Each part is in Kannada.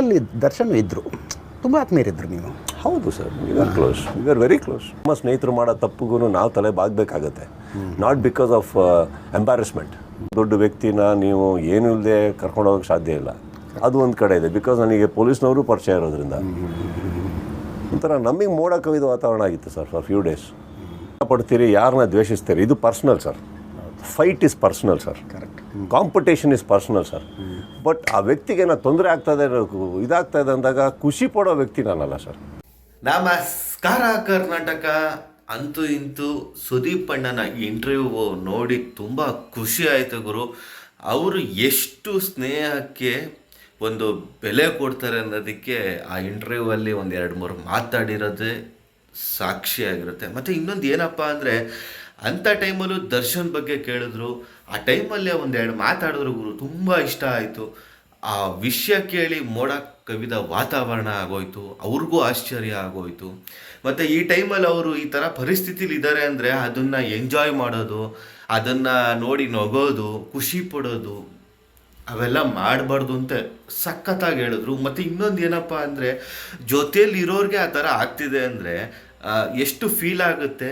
ಅಲ್ಲಿ ದರ್ಶನ್ ಇದ್ದರು ತುಂಬ ಆತ್ಮೀಯರಿದ್ರು ನೀವು. ಹೌದು sir we are close we are very close ನಮ್ಮ ಸ್ನೇಹಿತರು ಮಾಡೋ ತಪ್ಪುಗೂ ನಾವು ತಲೆ ಬಾಗಬೇಕಾಗತ್ತೆ. ನಾಟ್ ಬಿಕಾಸ್ ಆಫ್ ಎಂಬಾರಸ್ಮೆಂಟ್ ದೊಡ್ಡ ವ್ಯಕ್ತಿನ ನೀವು ಏನು ಇಲ್ಲದೆ ಕರ್ಕೊಂಡು ಹೋಗೋಕೆ ಸಾಧ್ಯ ಇಲ್ಲ. ಅದು ಒಂದು ಕಡೆ ಇದೆ. ಬಿಕಾಸ್ ನನಗೆ ಪೊಲೀಸ್ನವರು ಪರಿಚಯ ಇರೋದ್ರಿಂದ. ಒಂಥರ ನಮಗೆ ಮೋಡ ಕವಿದ ವಾತಾವರಣ ಆಗಿತ್ತು ಸರ್ ಫಾರ್ ಫ್ಯೂ ಡೇಸ್ ಪಡ್ತೀರಿ ಯಾರನ್ನ ದ್ವೇಷಿಸ್ತೀರಿ? ಇದು personal sir fight is personal sir correct competition is personal sir but ಆ ವ್ಯಕ್ತಿಗೆ ಏನೋ ತೊಂದರೆ ಆಗ್ತಾ ಇದೆ, ಇದಾಗ್ತಾ ಇದೆ ಅಂದಾಗ ಖುಷಿ ಪಡೋ ವ್ಯಕ್ತಿ ನಾನಲ್ಲ ಸರ್ ನಮಸ್ಕಾರ, ಕರ್ನಾಟಕ. ಅಂತೂ ಇಂತೂ ಸುದೀಪ್ ಅಣ್ಣನ ಇಂಟರ್ವ್ಯೂ ನೋಡಿ ತುಂಬ ಖುಷಿ ಆಯಿತು, ಗುರು. ಅವರು ಎಷ್ಟು ಸ್ನೇಹಕ್ಕೆ ಒಂದು ಬೆಲೆ ಕೊಡ್ತಾರೆ ಅನ್ನೋದಕ್ಕೆ ಆ ಇಂಟರ್ವ್ಯೂ ಅಲ್ಲಿ ಒಂದು ಎರಡು ಮೂರು ಮಾತಾಡಿರೋದೇ ಸಾಕ್ಷಿಯಾಗಿರುತ್ತೆ ಮತ್ತು ಇನ್ನೊಂದು ಏನಪ್ಪ ಅಂದರೆ ಅಂಥ ಟೈಮಲ್ಲೂ ದರ್ಶನ್ ಬಗ್ಗೆ ಕೇಳಿದ್ರು. ಆ ಟೈಮಲ್ಲೇ ಒಂದೆರಡು ಮಾತಾಡಿದ್ರು ಗುರು, ತುಂಬ ಇಷ್ಟ ಆಯಿತು. ಆ ವಿಷಯ ಕೇಳಿ ಮೋಡ ಕವಿದ ವಾತಾವರಣ ಆಗೋಯ್ತು, ಅವ್ರಿಗೂ ಆಶ್ಚರ್ಯ ಆಗೋಯ್ತು. ಮತ್ತು ಈ ಟೈಮಲ್ಲಿ ಅವರು ಈ ಥರ ಪರಿಸ್ಥಿತಿಲಿ ಇದ್ದಾರೆ ಅಂದರೆ ಅದನ್ನು ಎಂಜಾಯ್ ಮಾಡೋದು, ಅದನ್ನು ನೋಡಿ ನಗೋದು, ಖುಷಿ ಪಡೋದು, ಅವೆಲ್ಲ ಮಾಡಬಾರ್ದು ಅಂತ ಸಖತ್ತಾಗಿ ಹೇಳಿದ್ರು. ಮತ್ತು ಇನ್ನೊಂದು ಏನಪ್ಪ ಅಂದರೆ ಜೊತೆಯಲ್ಲಿ ಇರೋರಿಗೆ ಆ ಥರ ಆಗ್ತಿದೆ ಅಂದರೆ ಎಷ್ಟು ಫೀಲ್ ಆಗುತ್ತೆ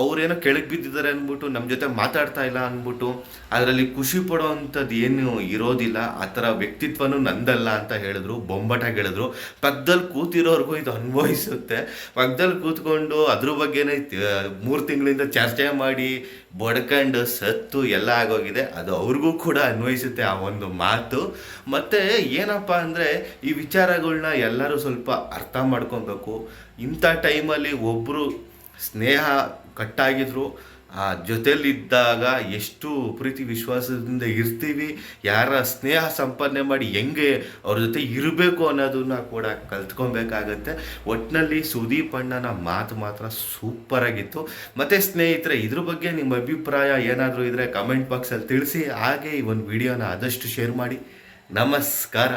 ಅವರೇನೋ ಕೆಳಗೆ ಬಿದ್ದಿದ್ದಾರೆ ಅಂದ್ಬಿಟ್ಟು ನಮ್ಮ ಜೊತೆ ಮಾತಾಡ್ತಾ ಇಲ್ಲ ಅಂದ್ಬಿಟ್ಟು ಅದರಲ್ಲಿ ಖುಷಿ ಪಡೋ ಅಂಥದ್ದು ಏನು ಇರೋದಿಲ್ಲ. ಆ ಥರ ವ್ಯಕ್ತಿತ್ವನೂ ನಂದಲ್ಲ ಅಂತ ಹೇಳಿದ್ರು ಬೊಂಬಟ ಹೇಳಿದ್ರು. ಪಕ್ಕದಲ್ಲಿ ಕೂತಿರೋರ್ಗೂ ಇದು ಅನುಭವಿಸುತ್ತೆ ಪಕ್ಕದಲ್ಲಿ ಕೂತ್ಕೊಂಡು ಅದ್ರ ಬಗ್ಗೆನೇ ಮೂರು ತಿಂಗಳಿಂದ ಚರ್ಚೆ ಮಾಡಿ, ಬಡ್ಕಂಡು ಸತ್ತು ಎಲ್ಲ ಆಗೋಗಿದೆ. ಅದು ಅವ್ರಿಗೂ ಕೂಡ ಅನ್ವಯಿಸುತ್ತೆ ಆ ಒಂದು ಮಾತು. ಮತ್ತು ಏನಪ್ಪ ಅಂದರೆ, ಈ ವಿಚಾರಗಳನ್ನ ಎಲ್ಲರೂ ಸ್ವಲ್ಪ ಅರ್ಥ ಮಾಡ್ಕೊಬೇಕು. ಇಂಥ ಟೈಮಲ್ಲಿ ಒಬ್ಬರು ಸ್ನೇಹ ಕಟ್ಟಾಗಿದ್ದರು ಆ ಜೊತೆಯಲ್ಲಿದ್ದಾಗ ಎಷ್ಟು ಪ್ರೀತಿ ವಿಶ್ವಾಸದಿಂದ ಇರ್ತೀವಿ, ಯಾರ ಸ್ನೇಹ ಸಂಪಾದನೆ ಮಾಡಿ ಹೆಂಗೆ ಅವ್ರ ಜೊತೆ ಇರಬೇಕು ಅನ್ನೋದನ್ನ ಕೂಡ ಕಲ್ತ್ಕೊಬೇಕಾಗತ್ತೆ. ಒಟ್ಟಿನಲ್ಲಿ ಸುದೀಪ್ ಅಣ್ಣನ ಮಾತು ಮಾತ್ರ ಸೂಪರಾಗಿತ್ತು ಮತ್ತು ಸ್ನೇಹಿತರೆ, ಇದ್ರ ಬಗ್ಗೆ ನಿಮ್ಮ ಅಭಿಪ್ರಾಯ ಏನಾದರೂ ಇದ್ದರೆ ಕಮೆಂಟ್ ಬಾಕ್ಸಲ್ಲಿ ತಿಳಿಸಿ, ಹಾಗೆ ಈ ಒಂದು ವಿಡಿಯೋನ ಆದಷ್ಟು ಶೇರ್ ಮಾಡಿ. ನಮಸ್ಕಾರ.